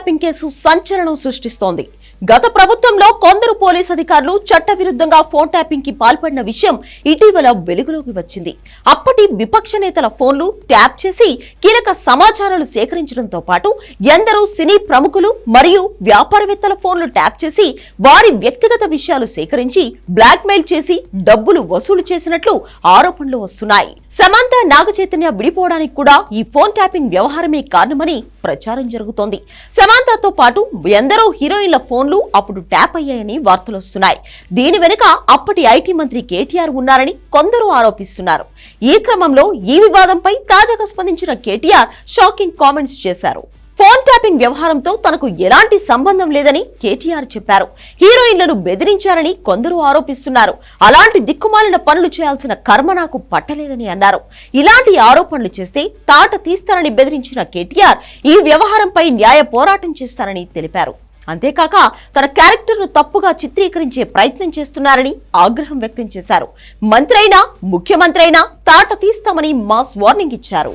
Kidnapping case సంచలనం సృష్టిస్తోంది. గత ప్రభుత్వంలో కొందరు పోలీస్ అధికారులు చట్టవిరుద్ధంగా ఫోన్ ట్యాపింగ్కి పాల్పడిన విషయం ఇటీవల వెలుగులోకి వచ్చింది. అప్పటి విపక్ష నేతల ఫోన్లు ట్యాప్ చేసి కీలక సమాచారాలు సేకరించడంతో పాటు ఎందరో సినీ ప్రముఖులు మరియు వ్యాపారవేత్తల ఫోన్లు ట్యాప్ చేసి వారి వ్యక్తిగత విషయాలు సేకరించి బ్లాక్మెయిల్ చేసి డబ్బులు వసూలు చేసినట్లు ఆరోపణలు వస్తున్నాయి. సమంత నాగచైతన్య విడిపోవడానికి కూడా ఈ ఫోన్ ట్యాపింగ్ వ్యవహారమే కారణమని ప్రచారం జరుగుతోంది. సమంతతో పాటు ఎందరో హీరోయిన్ల ఫోన్ ఫోన్లు అప్పుడు ట్యాప్ అయ్యాయని వార్తలు వస్తున్నాయి. దీని వెనుక అప్పటి ఐటీ మంత్రి కేటీఆర్ ఉన్నారని కొందరు ఆరోపిస్తున్నారు. ఈ క్రమంలో ఈ వివాదంపై తాజాగా స్పందించిన కేటీఆర్ షాకింగ్ కామెంట్స్ చేశారు. ఫోన్ ట్యాపింగ్ వ్యవహారంతో తనకు ఎలాంటి సంబంధం లేదని కేటీఆర్ చెప్పారు. హీరోయిన్లను బెదిరించారని కొందరు ఆరోపిస్తున్నారు. అలాంటి దిక్కుమాలిన పనులు చేయాల్సిన కర్మ నాకు పట్టలేదని అన్నారు. ఇలాంటి ఆరోపణలు చేస్తే తాట తీస్తానని బెదిరించిన కేటీఆర్ ఈ వ్యవహారంపై న్యాయ పోరాటం చేస్తానని తెలిపారు. అంతేకాక తన క్యారెక్టర్ను తప్పుగా చిత్రీకరించే ప్రయత్నం చేస్తున్నారని ఆగ్రహం వ్యక్తం చేశారు. మంత్రి అయినా ముఖ్యమంత్రి అయినా తాట తీస్తామని మాస్ వార్నింగ్ ఇచ్చారు.